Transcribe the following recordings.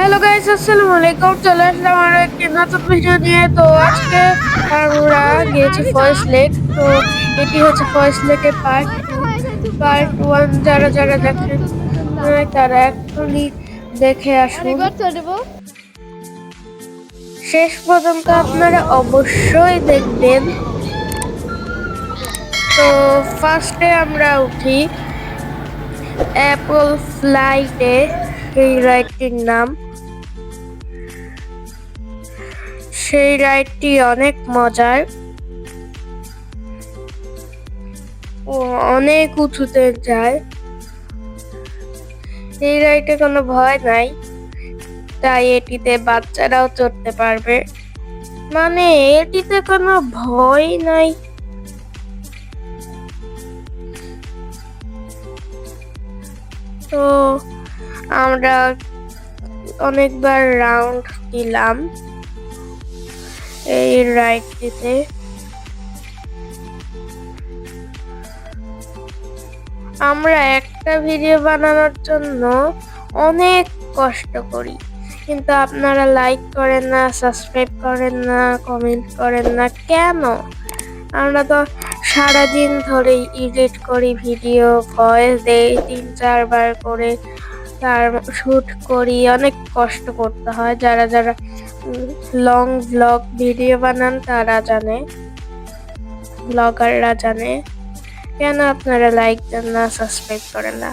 Hello guys আসসালামু আলাইকুম। চলে আসলাম আরও একটি নতুন ভিডিও নিয়ে। তো আজকে আমরা গিয়েছি ফয়েস লেক তো এটি হচ্ছে ফয়েস লেকের পার্ট পার্ট ওয়ান যারা যারা দেখেন তারা এখনই দেখে আসুন। শেষ পর্যন্ত আপনারা অবশ্যই দেখবেন। তো ফার্স্টে আমরা উঠি। অ্যাপল ফ্লাইটে এই রাইডটির নাম। সেই রাইডটি অনেক মজার। ও, অনেক উঁচুতে যায়। এই রাইডে কোনো ভয় নাই, তাই এটিতে বাচ্চারাও চড়তে পারবে। মানে এটিতে কোনো ভয় নাই। তো, আমরা অনেকবার রাউন্ড দিলাম। এই রাইডটিতে। আমরা একটা ভিডিও বানানোর জন্য অনেক কষ্ট করি। কিন্তু আপনারা লাইক করেন না সাবস্ক্রাইব করেন না কমেন্ট করেন না, কেন? আমরা তো সারাদিন ধরেই এডিট করি ভিডিও ভয়েস দেই তিন চারবার করে। তার শুট করি, অনেক কষ্ট করতে হয়। যারা যারা লং ব্লগ ভিডিও বানান, তারা জানে। ব্লগাররা জানে। কেন আপনারা লাইক দেন না সাবস্ক্রাইব করেন না?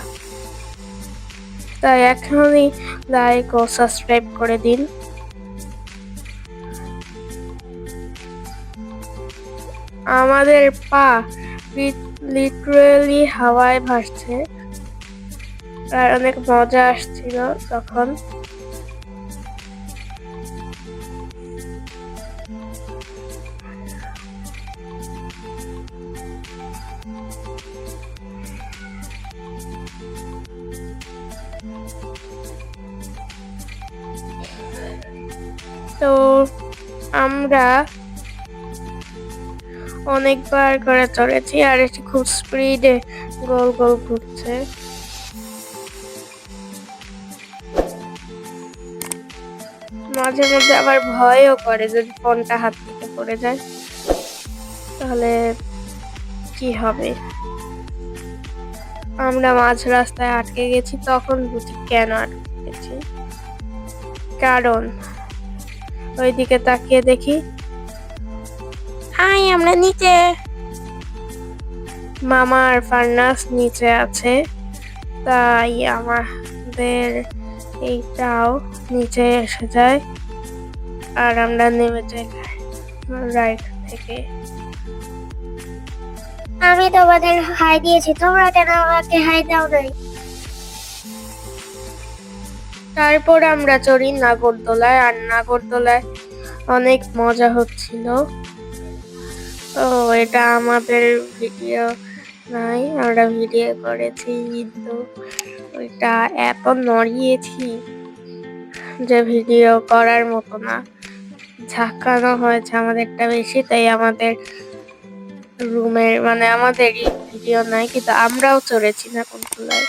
তাই এখনই লাইক ও সাবস্ক্রাইব করে দিন। আমাদের পা লিটারেলি হাওয়ায় ভাসছে। আর অনেক মজা আসছিল তখন। তো আমরা অনেকবার করে চড়েছি আর এটি খুব স্পিডে গোল গোল ঘুরছে। মাঝে মধ্যে আবার ভয়ও করে যদি ফোনটা হাত থেকে পড়ে যায়, তাহলে কি হবে? আমরা মাঝ রাস্তায় আটকে গেছি, তখন বুঝি কেন আটকে গেছি। কারণ, ওইদিকে তাকিয়ে দেখি হাই আমরা নিচে। মামা আর ফার্নাস নিচে আছে, তাই আমাদের এইটাও নিচে এসে যায়। আর আমরা নেমে যাই রাইট থেকে। আমি তোমাদের হাই দিয়েছি তোমরা কেন আমাকে হাই দাও নাই? তারপর আমরা চড়ি নাগরদোলায় আর নাগরদোলায় অনেক মজা হচ্ছিল। তো এটা আমাদের ভিডিও নাই, আমরা ভিডিও করেছি, কিন্তু ওইটা এত নড়িয়েছি যে ভিডিও করার মতো না। ঝাঁকানো হয়েছে আমাদেরটা বেশি, তাই আমাদের রুমের মানে আমাদেরই ভিডিও নাই, কিন্তু আমরাও চড়েছি নাগরদোলায়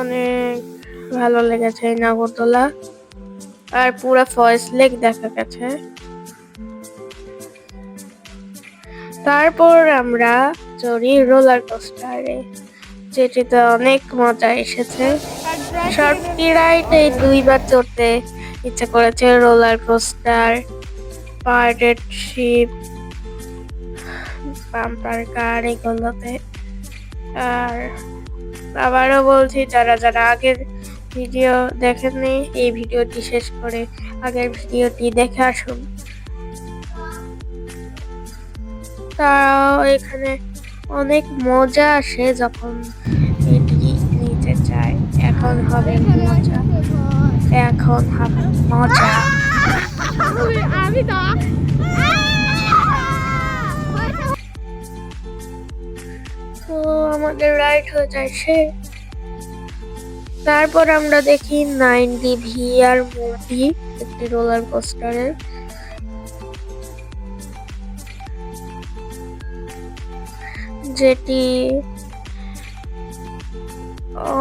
অনেক ভালো লেগেছে এই আর পুরো ফয়েস লেক দেখা গেছে। তারপর আমরা চড়ি রোলার কোস্টারে যেটিতে অনেক মজা এসেছে। সবটি রাইড দুইবার চড়তে ইচ্ছে করেছে roller coaster pirate ship bumper car এগুলোতে। আর আবারও বলছি, যারা যারা আগের ভিডিও দেখেননি, এই ভিডিওটি শেষ করে আগের ভিডিওটি দেখে আসুন। তাও এখানে অনেক মজা আসে যখন এটি নিচে যায় এখন হবে মজা, এখন হবে মজা। আমি তো আমাদের রাইড হয়ে যায় সে তারপর আমরা দেখি নাইনটি ভিআর মুভি, একটি রোলার কোস্টারের। যেটি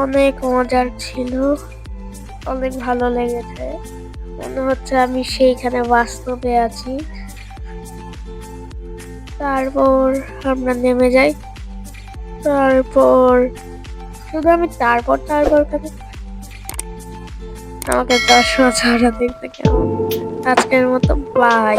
অনেক মজার ছিল, অনেক ভালো লেগেছে। মনে হচ্ছে আমি সেইখানে বাস্তবে আছি। তারপর আমরা নেমে যাই। তারপর শুধু আমি তারপর তারপর ওটাকে আমাকে দশ বছর দেখতে কেমন আজকের মতো বাই